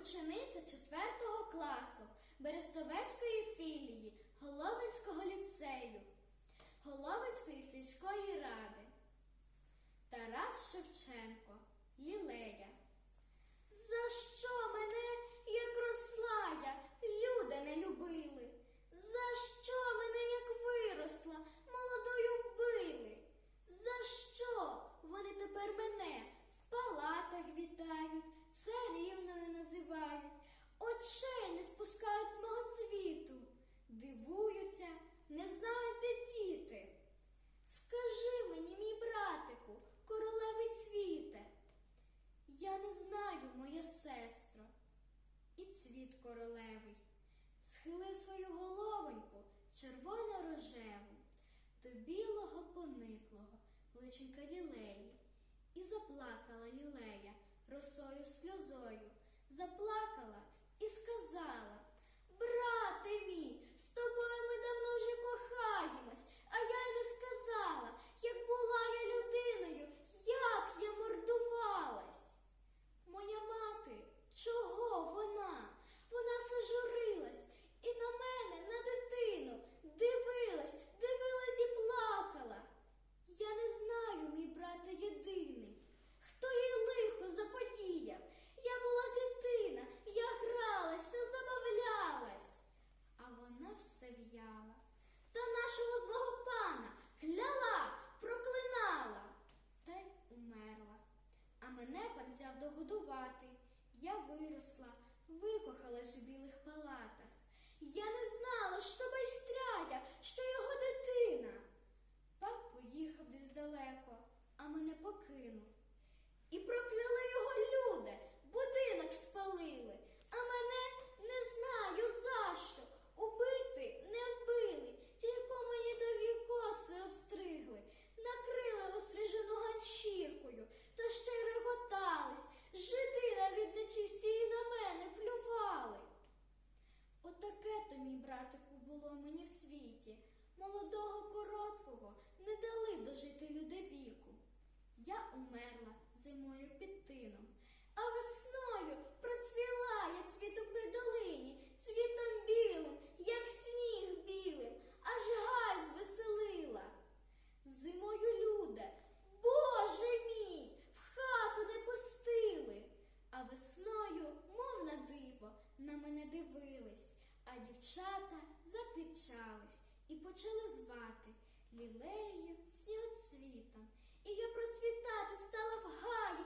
учениця 4 класу Берестовецької філії Головинського ліцею, Головинської сільської ради. Тарас Шевченко, Лілея. За що мене, як росла я, люди не любили? За що мене, як виросла, молодою вбили? За що вони тепер мене в палатах вітають, царівною називають, очей не спускають з мого світу, дивуються, не знають, де діти. Скажи мені, мій братику, королевий цвіте, я не знаю, моя сестро, і цвіт королевий. Схилив свою головоньку червоно-рожеву. До білого пониклого личенька лілеї, і заплакала лілея сльозою, Я не знала, що байстряя, що його дитина. Пап поїхав десь далеко, а мене покинув. І прокляли його люди, будинок спалили, а мене не знаю за що. Убити не вбили, тільки мої довгі коси обстригли, накрили острижену ганчіркою, та ще й реготались, жиди навіть нечисті і на мене плювали. Братику, було мені в світі, молодого короткого не дали дожити люди віку. Я умерла зимою під тином, а весною процвіла я цвіту при долині, цвітом білим, як сніг білим, аж гай звеселила. Зимою люде, Боже мій, в хату не пустили, а весною, мов на диво, на мене дивились, а дівчата закричались і почали звати лілею сніоцвітом. І я процвітати стала в гаї